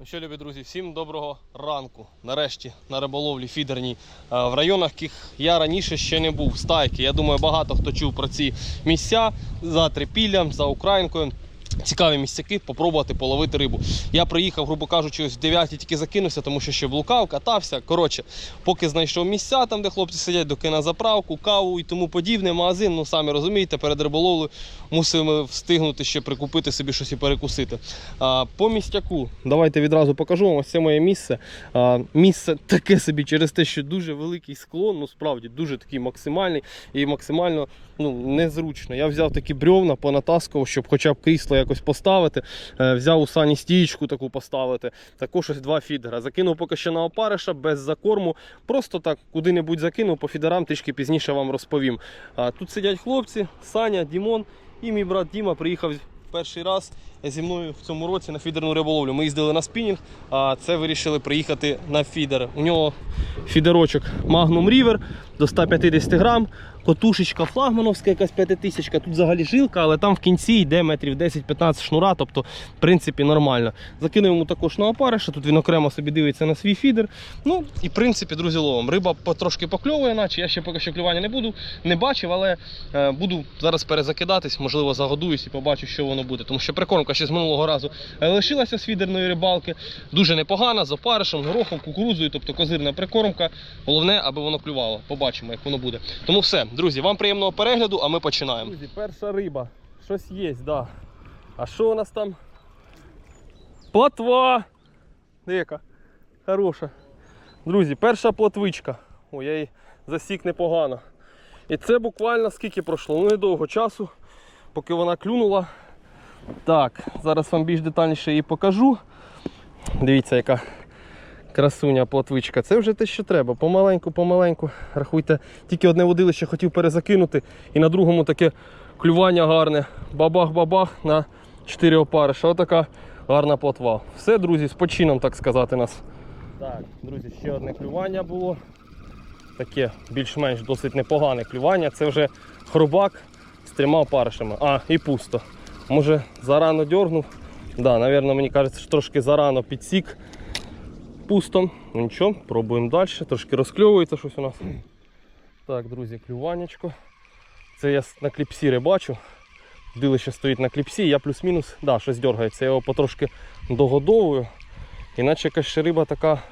Ну що, любі друзі, всім доброго ранку. Нарешті на риболовлі фідерній е, в районах, яких я раніше ще не був. Стайки. Я думаю, багато хто чув про ці місця за Трипіллям, за Українкою. Цікаві місцяки, попробувати половити рибу. Я приїхав, грубо кажучи, ось в 9 тільки закинувся, тому що ще блукав, катався. Коротше, поки знайшов місця, там, де хлопці сидять, доки на заправку, каву і тому подібне, магазин, ну самі розумієте, перед риболовлею мусимо встигнути ще прикупити собі щось і перекусити. А, по містяку, давайте відразу покажу вам. Ось це моє місце. А, місце таке собі через те, що дуже великий склон, ну справді дуже такий максимальний і максимально ну, незручно. Я взяв такі брьовна, понатаскував, щоб хоча б крісло якось поставити. Е, взяв у сані стієчку таку поставити. Також ось два фідера. Закинув поки що на опариша без закорму. Просто так куди-небудь закинув по фідерам, трішки пізніше вам розповім. Тут сидять хлопці, Саня, Дімон і мій брат Діма приїхав перший раз зі мною в цьому році на фідерну риболовлю. Ми їздили на спінінг, а це вирішили приїхати на фідер. У нього фідерочок Magnum River до 150 грам. Котушечка флагмановська, якась 5000. Тут взагалі жилка, але там в кінці йде метрів 10-15 шнура, тобто, в принципі, нормально. Закинув йому також на опариша, тут він окремо собі дивиться на свій фідер. Ну і в принципі, друзі, ловом. Риба потрошки покльовує, наче я ще поки що клювання не буду, не бачив, але е, буду зараз перезакидатись, можливо, загодуюсь і побачу, що воно буде. Тому що прикормка ще з минулого разу е, лишилася з фідерної рибалки. Дуже непогана, з опаришем, горохом, кукурудзою, тобто козирна прикормка. Головне, аби воно клювало. Побачимо, як воно буде. Тому все, друзі, вам приємного перегляду, а ми починаємо. Друзі, перша риба. Щось є, да. А що у нас там? Платва! Яка? Хороша. Друзі, перша плотвичка. О, я її засік непогано. І це буквально скільки пройшло? Ну недовго часу, поки вона клюнула. Так, зараз вам більш детальніше її покажу. Дивіться, яка красуня плотвичка. Це вже те, що треба. Помаленьку, помаленьку. Рахуйте, тільки одне водилище хотів перезакинути, і на другому таке клювання гарне. Бабах-бабах на 4 опариша. Отака гарна плотва. Все, друзі, з почином, так сказати, нас. Так, друзі, ще одне клювання було. Таке більш-менш досить непогане клювання. Це вже хробак з трьома опаришами. А, і пусто. Може зарано дьорнув. Да, напевно, мені кажеться, що трошки зарано підсік пусто. Ну нічого, пробуємо далі. Трошки розкльовується щось у нас. Так, друзі, клюванечко. Це я на кліпсі бачу. Дилище стоїть на кліпсі, я плюс-мінус, да, щось дергається. Я його потрошки догодовую. Іначе якась ще риба така.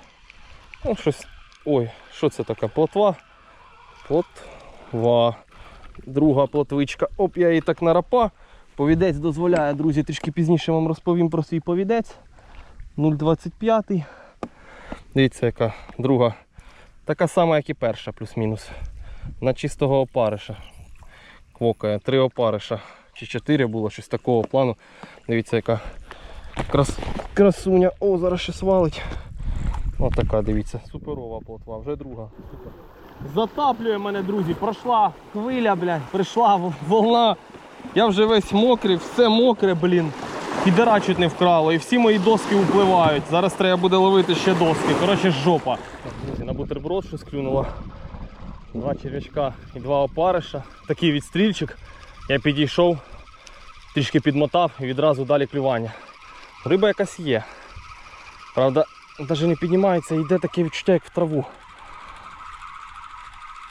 Ну, щось. Ой, що це така? Плотва. Плотва. Друга плотвичка. Оп, я її так нарапа. Повідець дозволяє, друзі, трішки пізніше вам розповім про свій повідець. 0,25. Дивіться, яка друга. Така сама, як і перша, плюс-мінус. На чистого опариша. Квокає. Три опариша. Чи чотири було щось такого плану. Дивіться, яка крас... красуня. О, зараз ще свалить. Отака, дивіться, суперова плотва, вже друга. Супер. Затаплює мене, друзі, пройшла хвиля, блядь, прийшла волна. Я вже весь мокрий, все мокре, блін. Підера чуть не вкрало, і всі мої доски впливають. Зараз треба буде ловити ще доски. Коротше, жопа. Друзі, на бутерброд щось клюнуло. Два черв'ячка і два опариша. Такий відстрільчик. Я підійшов, трішки підмотав і відразу далі клювання. Риба якась є. Правда, навіть не піднімається, йде таке відчуття, як в траву.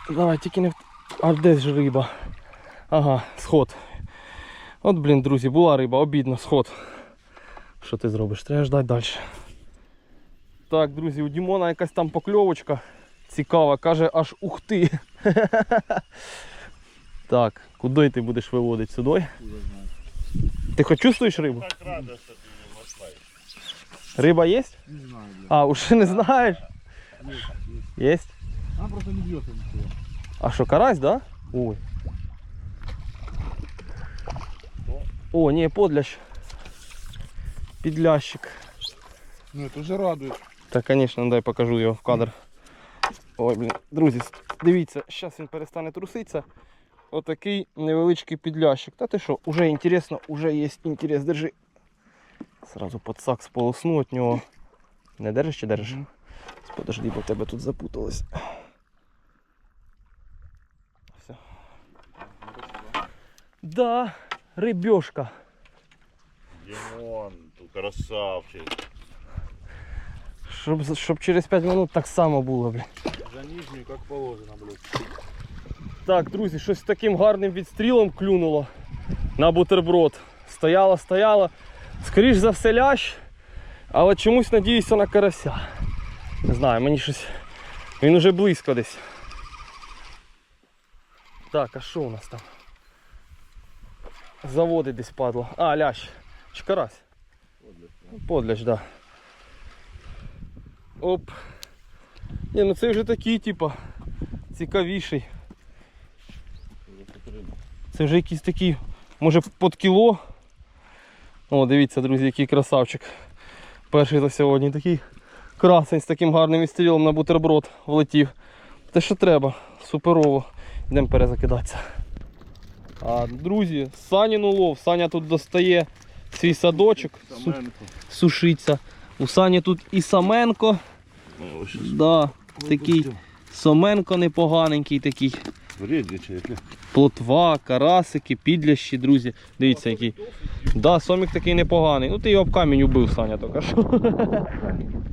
Давай, тільки не в. А де ж риба? Ага, сход. От, блін, друзі, була риба, обідно, сход. Що ти зробиш? Треба ждати далі. Так, друзі, у Дімона якась там покльовочка цікава, каже, аж ух ти. Так, куди ти будеш виводити сюди? Ти хоч чувствуєш рибу? Так рада, не. Риба є? Не знаю. А, уже не знаєш? Есть, есть. Є. Она просто не бьет ничего. А що, карась, да? Ой. О, ні, подлящ. Підлящик. Ну это уже радует. Та, звісно, дай покажу його в кадр. Ой, блін. Друзі, дивіться, зараз він перестане труситися. Отакий невеличкий підлящик. Та ти що, уже інтересно, уже є інтерес. Держи. Сразу під сак сполосну від нього. Не держиш чи держиш? Подожди, бо тебе тут запуталось. Все. Да, рибешка. Димон, ты красавчик. Щоб, щоб через 5 минут так само було, блін. За нижнюю, как положено, блядь. Так, друзі, щось таким гарним відстрілом клюнуло на бутерброд. Стояла, стояла. Скоріш за все лящ, але чомусь надіюся на карася. Не знаю, мені щось. Він уже близько десь. Так, а що у нас там? Заводи десь падло. А, лящ. Чи карась? Подляч, так. Да. Оп. Ні, ну це вже такий, типа, цікавіший. Це вже якийсь такий, може під кіло. О, дивіться, друзі, який красавчик. Перший за сьогодні такий красень з таким гарним відстрілом на бутерброд влетів. Те, що треба, суперово. Йдемо перезакидатися. А, друзі, Санін улов. Саня тут достає свій садочок, су- сушиться. У Сані тут і Саменко. Да, такий Соменко непоганенький такий. Плотва, карасики, підлящі, друзі. Дивіться, який. Да, сомік такий непоганий. Ну ти його об камінь убив, Саня, тільки що.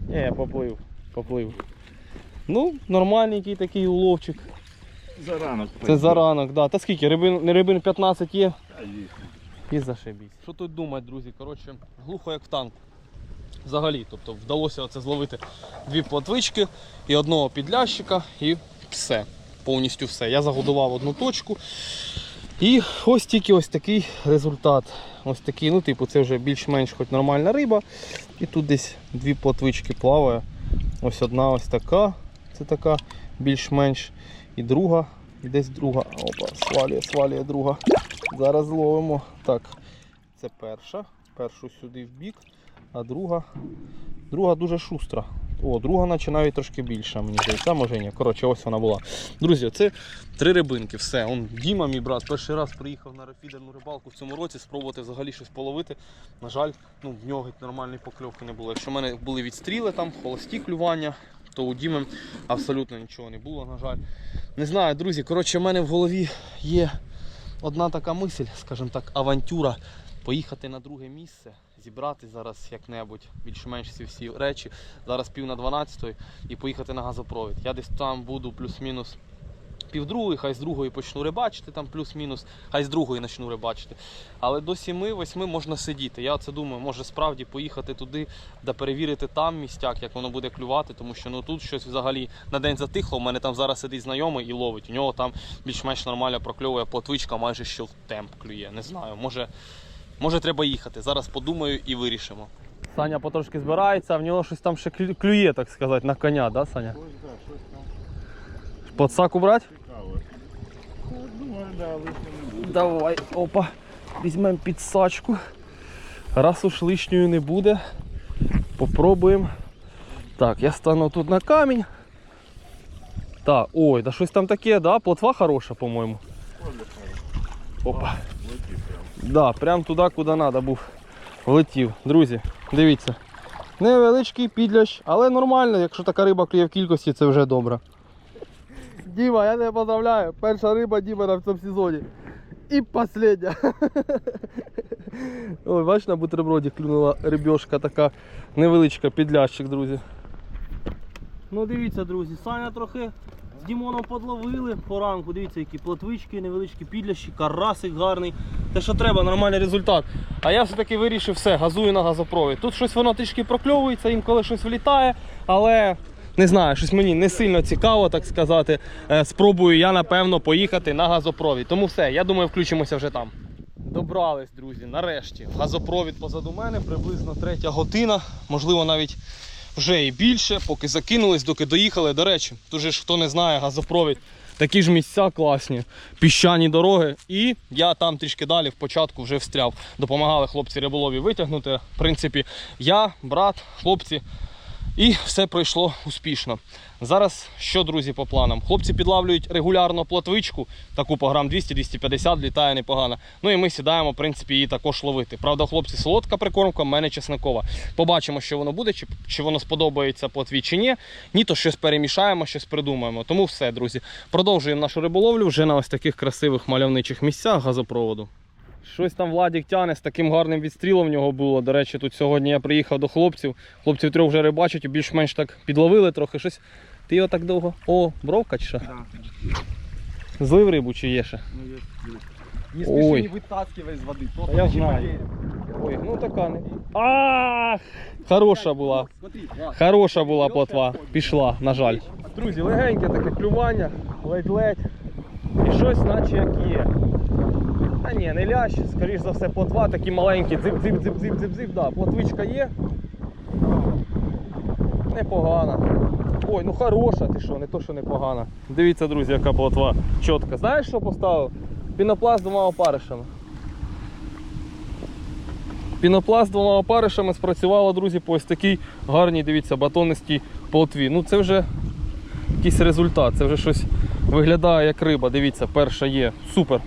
Ні, поплив. Поплив. Ну, нормальненький такий уловчик. За ранок. Це за ранок, да. Та скільки? Рибин, не рибин 15 є? І зашибісь. Що тут думати, друзі? Коротше, глухо як в танку. Взагалі, тобто вдалося оце зловити дві платвички і одного підлящика, і все. Повністю все. Я загодував одну точку. І ось тільки ось такий результат. Ось такий, ну, типу, це вже більш-менш хоч нормальна риба. І тут десь дві платвички плаває. Ось одна ось така. Це така більш-менш. І друга, десь друга. Опа, свалює, свалює друга. Зараз зловимо. Так, це перша. Першу сюди в бік, а друга. Друга дуже шустра. О, друга наче навіть трошки більша, мені здається, може ні. Коротше, ось вона була. Друзі, це три рибинки. Все. Он Діма, мій брат, перший раз приїхав на фідерну рибалку в цьому році, спробувати взагалі щось половити. На жаль, ну, в нього нормальної покльовки не було. Якщо в мене були відстріли там, холості клювання, то у Діми абсолютно нічого не було, на жаль. Не знаю, друзі, коротше, в мене в голові є одна така мисль, скажімо так, авантюра. Поїхати на друге місце, зібрати зараз як-небудь більш-менш ці всі речі. Зараз пів на 12 і поїхати на газопровід. Я десь там буду плюс-мінус півдругої, хай з другої почну рибачити, там плюс-мінус, хай з другої почну рибачити. Але до 7-8 можна сидіти. Я це думаю, може справді поїхати туди, де перевірити там містяк, як воно буде клювати, тому що ну тут щось взагалі на день затихло. У мене там зараз сидить знайомий і ловить. У нього там більш-менш нормально прокльовує плотвичка, майже що в темп клює. Не знаю, може, може треба їхати. Зараз подумаю і вирішимо. Саня потрошки збирається, а в нього щось там ще клю- клює, так сказати, на коня, да, Саня? Ось, да, Ну. Давай, опа, візьмемо підсачку. Раз уж лишньої не буде, попробуємо. Так, я стану тут на камінь. Так, ой, да щось там таке, да? Плотва хороша, по-моєму. Опа. Да, прям туди, куди треба був. Влетів. Друзі, дивіться. Невеличкий підлящ, але нормально, якщо така риба клює в кількості, це вже добре. Діма, я тебе поздравляю. Перша риба Дімана в цьому сезоні. І последня. Ой, бач, на бутерброді клюнула рибьошка така невеличка підлящик, друзі. Ну дивіться, друзі, Саня трохи з Дімоном подловили поранку. Дивіться, які плотвички, невеличкі підлящі, карасик гарний. Те, що треба, нормальний результат. А я все-таки вирішив все, газую на газопровід. Тут щось воно трішки прокльовується, інколи щось влітає, але не знаю, щось мені не сильно цікаво, так сказати. Е, Спробую я, напевно, поїхати на газопровід. Тому все, я думаю, включимося вже там. Добрались, друзі, нарешті. Газопровід позаду мене, приблизно третя година, можливо, навіть вже і більше, поки закинулись, доки доїхали. До речі, тут же ж хто не знає, газопровід. Такі ж місця класні, піщані дороги. І я там трішки далі в початку вже встряв. Допомагали хлопці риболові витягнути. В принципі, я, брат, хлопці. І все пройшло успішно. Зараз що, друзі, по планам? Хлопці підлавлюють регулярно плотвичку, таку по грам 200-250 літає непогано. Ну і ми сідаємо, в принципі, її також ловити. Правда, хлопці солодка прикормка, в мене чесникова. Побачимо, що воно буде, чи, чи воно сподобається плотві чи ні. Ні, то щось перемішаємо, щось придумаємо. Тому все, друзі. Продовжуємо нашу риболовлю вже на ось таких красивих мальовничих місцях газопроводу. Щось там Владік тяне з таким гарним відстрілом в нього було. До речі, тут сьогодні я приїхав до хлопців. Хлопців трьох вже рибачать більш-менш так підловили трохи щось. Ти його так довго. О, бровка чи що? Да. Злив рибу чи є ще? Ну, есть. Не Ой. спеши, не вытаскивай из воды. То я знаю. Ой, ну така не. Ах! Хороша була. Смотри. Хороша була плотва. Пішла, на жаль. Друзі, легеньке таке клювання, ледь-ледь. І щось наче як є. А ні, не лящ, скоріш за все, плотва, такі маленькі, дзип-дзип-дзип-дзип-дзип, да, плотвичка є. Непогана. Ой, ну хороша, ти що, не то, що непогана. Дивіться, друзі, яка плотва чітка. Знаєш, що поставив? Пінопласт двома опаришами. Пінопласт двома опаришами спрацювало, друзі, по ось такій гарній, дивіться, батонистій плотві. Ну це вже якийсь результат, це вже щось виглядає як риба. Дивіться, перша є. Супер.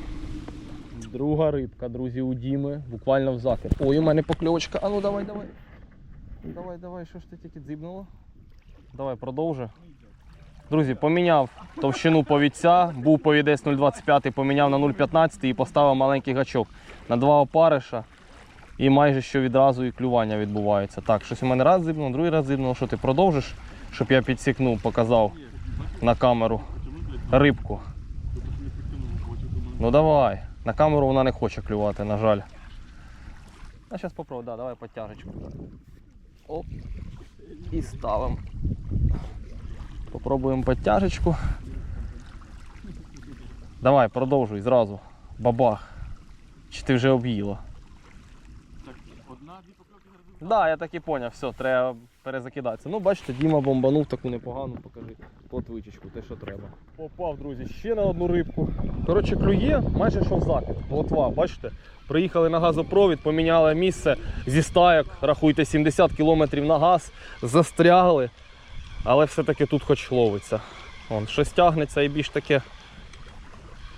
Друга рибка, друзі, у Діми, буквально в закид. Ой, у мене покльовочка. А ну давай, давай. Давай, давай, що ж ти тільки дзибнуло? Давай, продовжуй. Друзі, поміняв товщину повідця, був повідець 0,25, поміняв на 0,15 і поставив маленький гачок на два опариша. І майже що відразу і клювання відбувається. Так, щось у мене раз зибнуло, другий раз зибнуло. Що ти продовжиш, щоб я підсікнув, показав на камеру рибку. Ну давай. На камеру вона не хоче клювати, на жаль. А зараз попробуй, да, давай подтяжечку. Оп. І ставимо. Попробуємо подтяжечку. Давай, продовжуй зразу. Бабах. Чи ти вже об'їла? Так, одна, дві покльовки грибів. Так, да, я так і поняв, все, треба перезакидатися. Ну, бачите, Діма бомбанув таку непогану, покажи плотвичечку, те, що треба. Попав, друзі, ще на одну рибку. Коротше, клює, майже що в закид. Плотва, бачите? Приїхали на газопровід, поміняли місце зі стайок, рахуйте 70 км на газ, застрягли. Але все-таки тут хоч ловиться. Вон, щось тягнеться і більш таке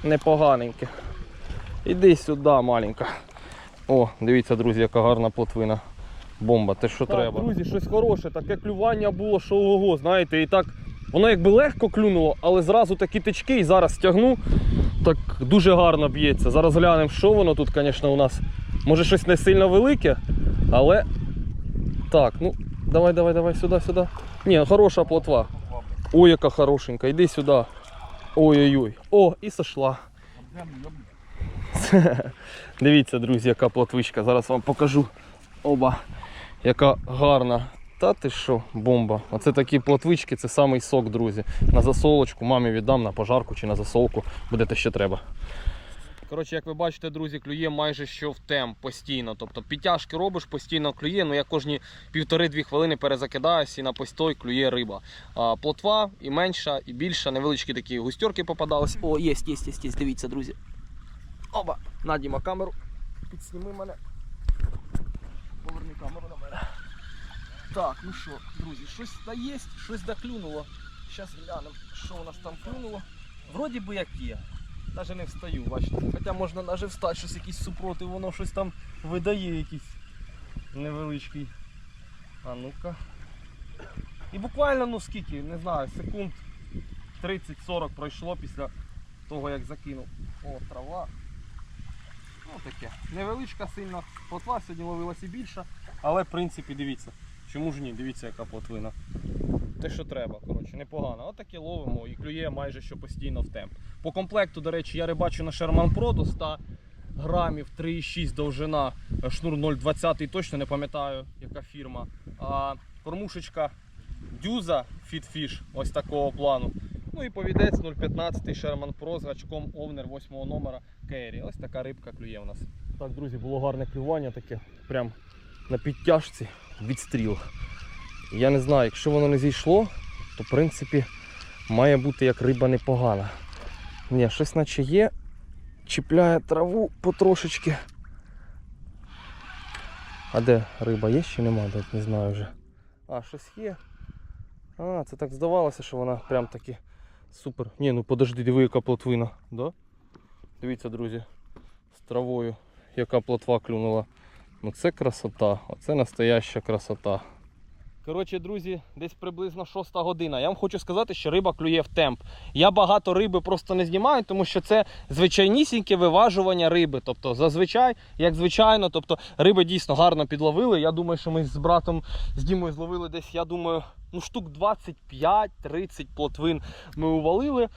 непоганеньке. Іди сюди, маленька. О, дивіться, друзі, яка гарна плотвина. Бомба, те, що треба. Друзі, щось хороше, таке клювання було, що ого, знаєте, і так. Воно якби легко клюнуло, але зразу такі тички і зараз стягну. Так дуже гарно б'ється. Зараз глянемо, що воно тут, звісно, у нас. Може щось не сильно велике, але. Так, ну, давай, давай, давай, сюди, сюди. Ні, хороша плотва. Ой, яка хорошенька, йди сюди. Ой-ой-ой. О, і сошла. Дивіться, друзі, яка плотвичка. Зараз вам покажу. Оба. Яка гарна. Та ти що, бомба. Оце такі плотвички, це самий сок, друзі. На засолочку, мамі віддам на пожарку чи на засолку. Буде те, що треба. Коротше, як ви бачите, друзі, клює майже що в темп постійно. Тобто підтяжки робиш, постійно клює. Ну я кожні півтори-дві хвилини перезакидаюсь і на постой клює риба. А, плотва і менша, і більша, невеличкі такі густьорки попадались. О, є, є, є, є, дивіться, друзі. Оба, надіма камеру. Підсніми мене. Поверни камеру мене. Так, ну що, друзі, щось та є, щось доклюнуло. Зараз глянемо, що у нас там клюнуло. Вроді би як є. Навіть не встаю, бачите. Хоча можна навіть встати, щось якийсь супротив, воно щось там видає якийсь невеличкий. А ну-ка. І буквально, ну скільки, не знаю, секунд 30-40 пройшло після того, як закинув. О, трава. Ну таке. Невеличка сильно плотва, сьогодні ловилася більша, але в принципі дивіться. Чому ж ні? Дивіться, яка плотвина. Те, що треба, коротше, непогано. Отаке ловимо і клює майже що постійно в темп. По комплекту, до речі, я рибачу на Sherman Pro до 100 грамів, 3,6 довжина, е, шнур 0,20, точно не пам'ятаю, яка фірма. А кормушечка дюза Fitfish, ось такого плану. Ну і повідець 0,15 Sherman Pro з гачком Овнер 8 номера Керрі. Ось така рибка клює у нас. Так, друзі, було гарне клювання таке, прям на підтяжці відстріл. Я не знаю, якщо воно не зійшло, то в принципі має бути як риба непогана. Ні, щось наче є. Чіпляє траву потрошечки. А де риба є чи нема? Де, не знаю вже. А, щось є. А, це так здавалося, що вона прям таки супер. Ні, ну подожди, диви, яка плотвина. Да? Дивіться, друзі, з травою, яка плотва клюнула. Ну це красота, оце настояща красота. Коротше, друзі, десь приблизно 6 година. Я вам хочу сказати, що риба клює в темп. Я багато риби просто не знімаю, тому що це звичайнісіньке виважування риби. Тобто, зазвичай, як звичайно, тобто риби дійсно гарно підловили. Я думаю, що ми з братом з Дімою зловили десь, я думаю, ну штук 25-30 плотвин ми увалили.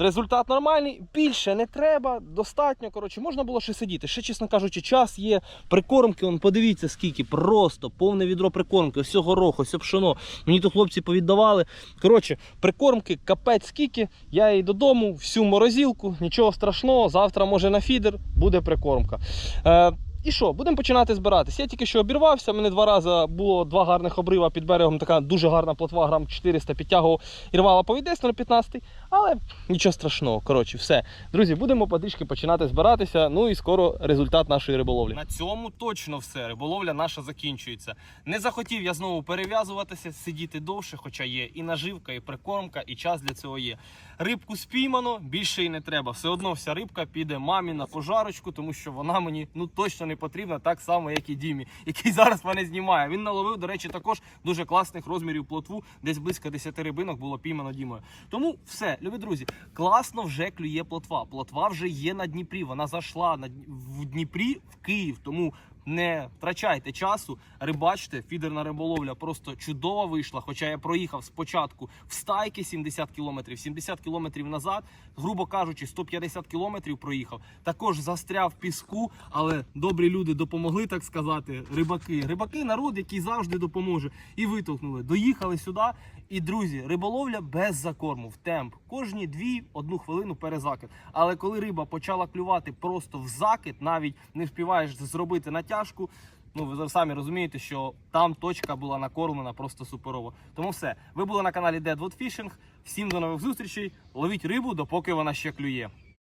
Результат нормальний, більше не треба, достатньо. Коротше, можна було ще сидіти. Ще, чесно кажучи, час є. Прикормки, он, подивіться, скільки, просто повне відро прикормки, ось горох, ось пшоно. Мені то хлопці повіддавали. Коротше, прикормки, капець скільки. Я її додому, всю морозилку, нічого страшного. Завтра, може, на фідер буде прикормка. Е, і що, будемо починати збиратись. Я тільки що обірвався, мене два рази було два гарних обрива під берегом, така дуже гарна плотва, грам 400 підтягував і рвала повідець на 15 але нічого страшного. Коротше, все. Друзі, будемо потрішки починати збиратися. Ну і скоро результат нашої риболовлі. На цьому точно все. Риболовля наша закінчується. Не захотів я знову перев'язуватися, сидіти довше, хоча є і наживка, і прикормка, і час для цього є. Рибку спіймано, більше і не треба. Все одно вся рибка піде мамі на пожарочку, тому що вона мені ну точно не потрібна, так само, як і Дімі, який зараз мене знімає. Він наловив, до речі, також дуже класних розмірів плотву, десь близько 10 рибинок було піймано Дімою. Тому все, любі друзі, класно вже клює плотва. Плотва вже є на Дніпрі. Вона зайшла на Дні- в Дніпрі в Київ. Тому не втрачайте часу, рибачте, фідерна риболовля просто чудово вийшла. Хоча я проїхав спочатку в стайки 70 кілометрів, 70 кілометрів назад, грубо кажучи, 150 кілометрів проїхав. Також застряв в піску, але добрі люди допомогли, так сказати. Рибаки, рибаки, народ, який завжди допоможе. І витолкнули. Доїхали сюди. І друзі, риболовля без закорму в темп. Кожні дві одну хвилину перезакид. Але коли риба почала клювати просто в закид, навіть не вспіваєш зробити натяжку. Ну, ви самі розумієте, що там точка була накормлена просто суперово. Тому все. Ви були на каналі Deadwood Fishing. Всім до нових зустрічей. Ловіть рибу, допоки вона ще клює.